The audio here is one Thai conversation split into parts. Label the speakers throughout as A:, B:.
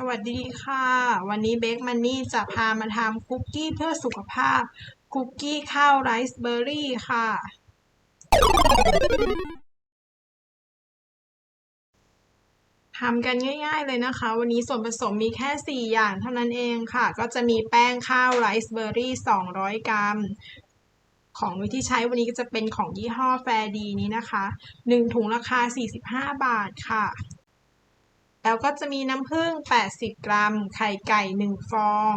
A: สวัสดีค่ะ วันนี้เบคมันนี่จะพามาทำคุกกี้เพื่อสุขภาพ คุกกี้ข้าวไรซ์เบอร์รี่ค่ะ ทำกันง่ายๆเลยนะคะ วันนี้ส่วนผสมมีแค่ 4 อย่างเท่านั้นเองค่ะ ก็จะมีแป้งข้าวไรซ์เบอร์รี่ 200 กรัม ของที่ใช้วันนี้ก็จะเป็นของยี่ห้อแฟร์ดีนี้นะคะ 1 ถุงราคา 45 บาทค่ะ แล้วก็จะมีน้ำผึ้ง 80 กรัม ไข่ไก่ 1 ฟอง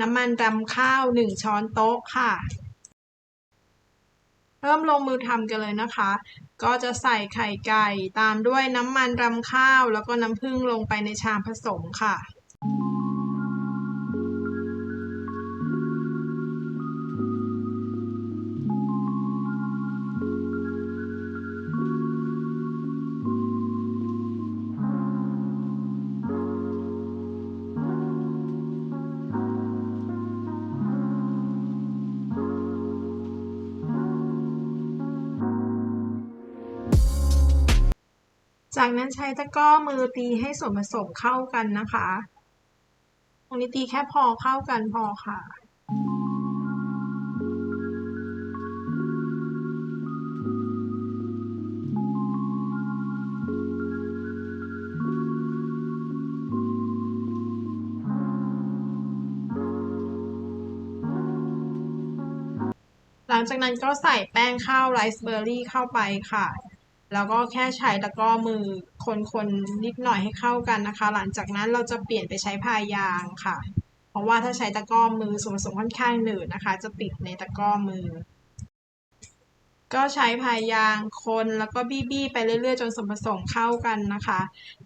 A: น้ำมันรำข้าว 1 ช้อนโต๊ะค่ะ เริ่มลงมือทำกันเลยนะคะ ก็จะใส่ไข่ไก่ตามด้วยน้ำมันรำข้าว แล้วก็น้ำผึ้งลงไปในชามผสมค่ะ จากนั้นใช้ตะกร้อมือตีให้ส่วนผสมเข้ากันนะคะ ตรงนี้ตีแค่พอเข้ากันพอค่ะหลังจากนั้นก็ใส่แป้งข้าวไรซ์เบอร์รี่เข้าไปค่ะ แล้วก็แค่ใช้ตะกร้อมือคนๆนิดหน่อยให้เข้ากันนะคะ หลังจากนั้นเราจะเปลี่ยนไปใช้พายางค่ะ เพราะว่าถ้าใช้ตะกร้อมือส่วนผสมค่อนข้างหนืดนะคะ จะติดในตะกร้อมือ ก็ใช้พายางคนแล้วก็บี้ๆไปเรื่อยๆ จนส่วนผสมเข้ากันนะคะ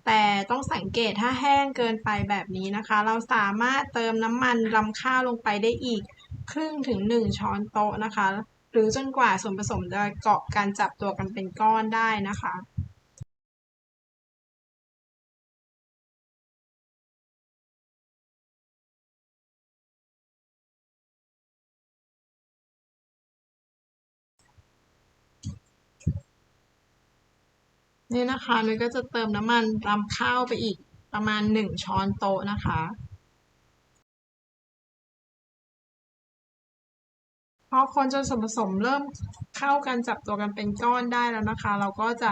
A: แต่ต้องสังเกตถ้าแห้งเกินไปแบบนี้นะคะ เราสามารถเติมน้ำมันรำข้าวลงไปได้อีกครึ่งถึง 1 ช้อนโต๊ะนะคะ หรือจนกว่าส่วนผสมจะเกาะกันจับตัวกันเป็นก้อนได้นะคะนี่นะคะนุ้ยก็จะเติมน้ำมันรำข้าวไปอีกประมาณ 1 ช้อนโต๊ะนะคะ พอคนจนส่วนผสมเริ่มเข้ากันจับตัวกันเป็นก้อนได้แล้วนะคะ เราก็จะ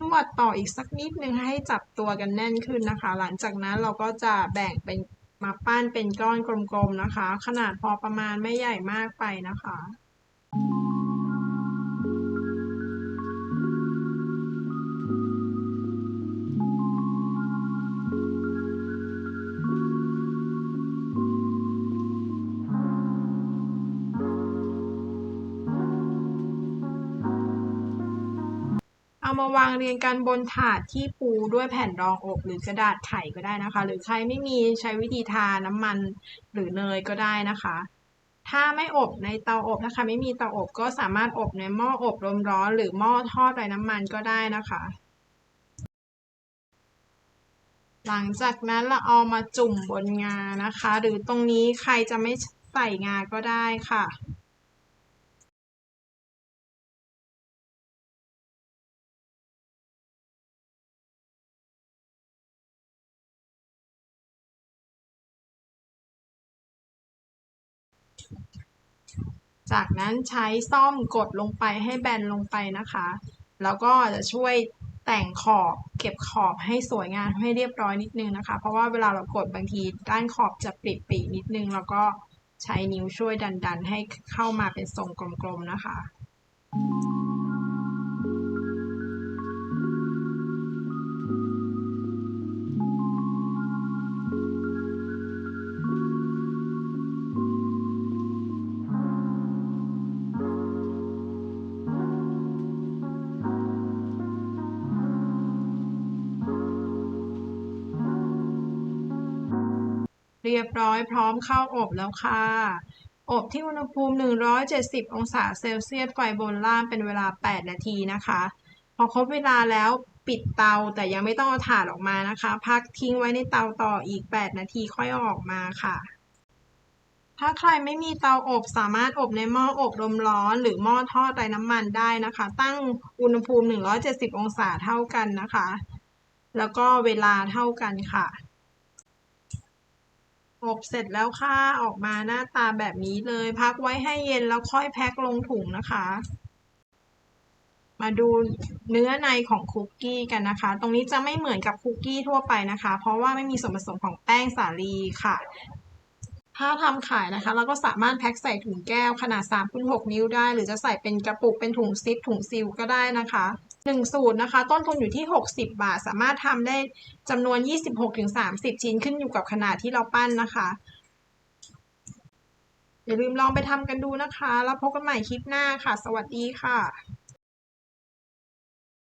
A: นวดต่ออีกสักนิดนึงให้จับตัวกันแน่นขึ้นนะคะ หลังจากนั้นเราก็จะแบ่งเป็นมาปั้นเป็นก้อนกลมๆนะคะ ขนาดพอประมาณไม่ใหญ่มากไปนะคะ เอามาวางเรียงกันบนถาดที่ปูด้วยแผ่นรองอบหรือกระดาษไข่ก็ได้นะคะ หรือใครไม่มีใช้วิธีทาน้ำมันหรือเนยก็ได้นะคะ ถ้าไม่อบในเตาอบนะคะ ไม่มีเตาอบก็สามารถอบในหม้ออบลมร้อนหรือหม้อทอดไร้น้ำมันก็ได้นะคะ หลังจากนั้นเราเอามาจุ่มบนงานะคะ หรือตรงนี้ใครจะไม่ใส่งาก็ได้ค่ะ จากนั้นใช้ซ่อมกดลงไปให้แบนลงไปนะคะ แล้วก็จะช่วยแต่งขอบเก็บขอบให้สวยงามให้เรียบร้อยนิดนึงนะคะ เพราะว่าเวลาเรากดบางทีด้านขอบจะปริปรินิดนึง แล้วก็ใช้นิ้วช่วยดันๆ ให้เข้ามาเป็นทรงกลมๆนะคะ เรียบร้อยพร้อมเข้าอบแล้วค่ะ อบที่อุณหภูมิ 170 องศาเซลเซียสไฟบนล่างเป็นเวลา 8 นาทีนะคะ พอครบเวลาแล้วปิดเตาแต่ยังไม่ต้องเอาถ่านออกมานะคะ พักทิ้งไว้ในเตาต่ออีก 8 นาทีค่อยอออกมาค่ะ ถ้าใครไม่มีเตาอบสามารถอบในหม้ออบลมร้อน หรือหม้อทอดไร้น้ำมันได้นะคะ ตั้งอุณหภูมิ 170 องศาเท่ากันนะคะ แล้วก็เวลาเท่ากันค่ะ อบเสร็จแล้วค่ะ ออกมาหน้าตาแบบนี้เลย พักไว้ให้เย็นแล้วค่อยแพ็คลงถุงนะคะ มาดูเนื้อในของคุกกี้กันนะคะ ตรงนี้จะไม่เหมือนกับคุกกี้ทั่วไปนะคะ เพราะว่าไม่มีส่วนผสมของแป้งสาลีค่ะ ถ้าทำขายนะคะ เราก็สามารถแพ็คใส่ถุงแก้วขนาด3คูณ6นิ้วได้ หรือจะใส่เป็นกระปุกเป็นถุงซิปถุงซิลก็ได้นะคะ หนึ่งสูตรนะคะ ต้นทุนอยู่ที่ 60 บาท สามารถทำได้จำนวน 26-30 ชิ้นขึ้นอยู่กับขนาดที่เราปั้นนะคะ อย่าลืมลองไปทำกันดูนะคะ แล้วพบกันใหม่คลิปหน้าค่ะ สวัสดีค่ะ